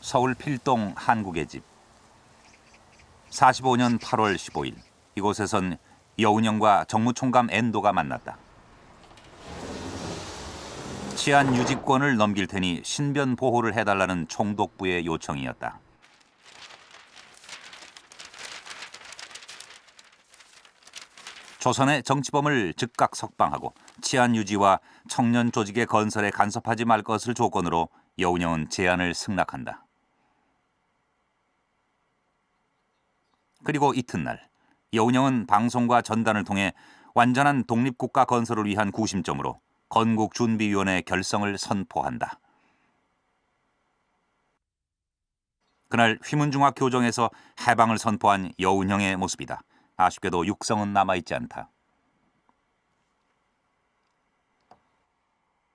서울 필동 한국의 집. 45년 8월 15일 이곳에선 여운형과 정무총감 엔도가 만났다. 치안 유지권을 넘길 테니 신변 보호를 해달라는 총독부의 요청이었다. 조선의 정치범을 즉각 석방하고 치안 유지와 청년 조직의 건설에 간섭하지 말 것을 조건으로 여운형은 제안을 승낙한다. 그리고 이튿날 여운형은 방송과 전단을 통해 완전한 독립국가 건설을 위한 구심점으로 건국준비위원회 결성을 선포한다. 그날 휘문중학 교정에서 해방을 선포한 여운형의 모습이다. 아쉽게도 육성은 남아있지 않다.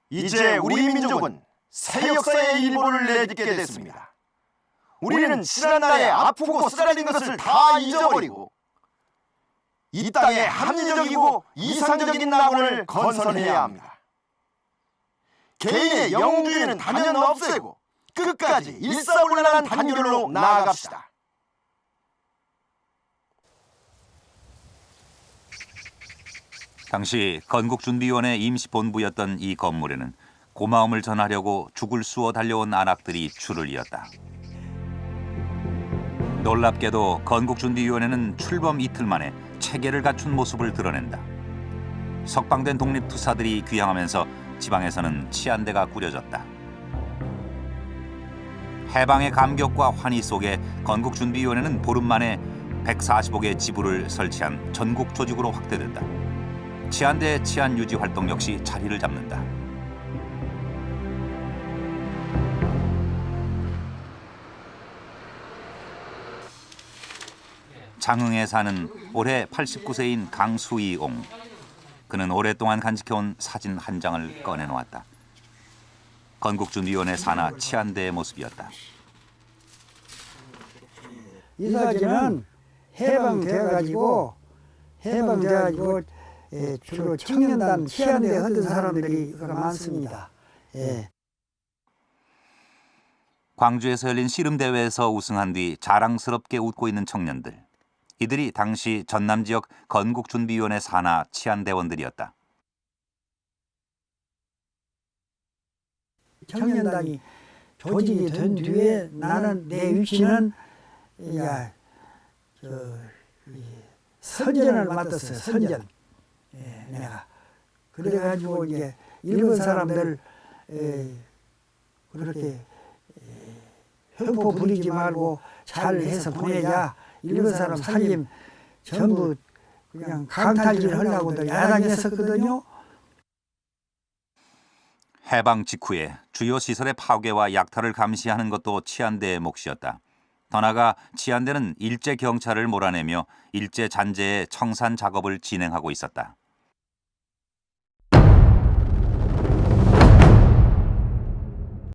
이제 우리 민족은 새 역사의 일부를 내딛게 됐습니다. 우리는 지난날에 아프고 쓰라린 것을 다 잊어버리고 이 땅에 합리적이고 이상적인 낙원을 건설해야 합니다. 개인의 영주의는 단연 없애고 끝까지 일사불란한 단결로 나아갑시다. 당시 건국준비위원회 임시본부였던 이 건물에는 고마움을 전하려고 죽을 쑤어 달려온 안악들이 줄을 이었다. 놀랍게도 건국준비위원회는 출범 이틀 만에 체계를 갖춘 모습을 드러낸다. 석방된 독립투사들이 귀향하면서 지방에서는 치안대가 꾸려졌다. 해방의 감격과 환희 속에 건국준비위원회는 보름 만에 145개 지부를 설치한 전국 조직으로 확대된다. 치안대 치안 유지 활동 역시 자리를 잡는다. 장흥에 사는 올해 89세인 강수이옹. 그는 오랫동안 간직해온 사진 한 장을 꺼내놓았다. 건국준비위원회 산하 치안대의 모습이었다. 이 사진은 해방돼가지고 해방돼가지고 예, 주로 청년단 치안대 하던 사람들이 많습니다. 예. 광주에서 열린 씨름 대회에서 우승한 뒤 자랑스럽게 웃고 있는 청년들. 이들이 당시 전남 지역 건국준비위원회 산하 치안대원들이었다. 청년단이 조직이 된 뒤에 나는 내 위치는 야, 저, 이 선전을 맡았어요. 선전. 예, 내가 그래가지고 이제 일본 사람들 에, 그렇게 에, 횡포 부리지 말고 잘 해서 보내자. 일본 사람 살림 전부 그냥 강탈질 하려고들 야단했었거든요. 해방 직후에 주요 시설의 파괴와 약탈을 감시하는 것도 치안대의 몫이었다. 더 나아가 치안대는 일제 경찰을 몰아내며 일제 잔재의 청산 작업을 진행하고 있었다.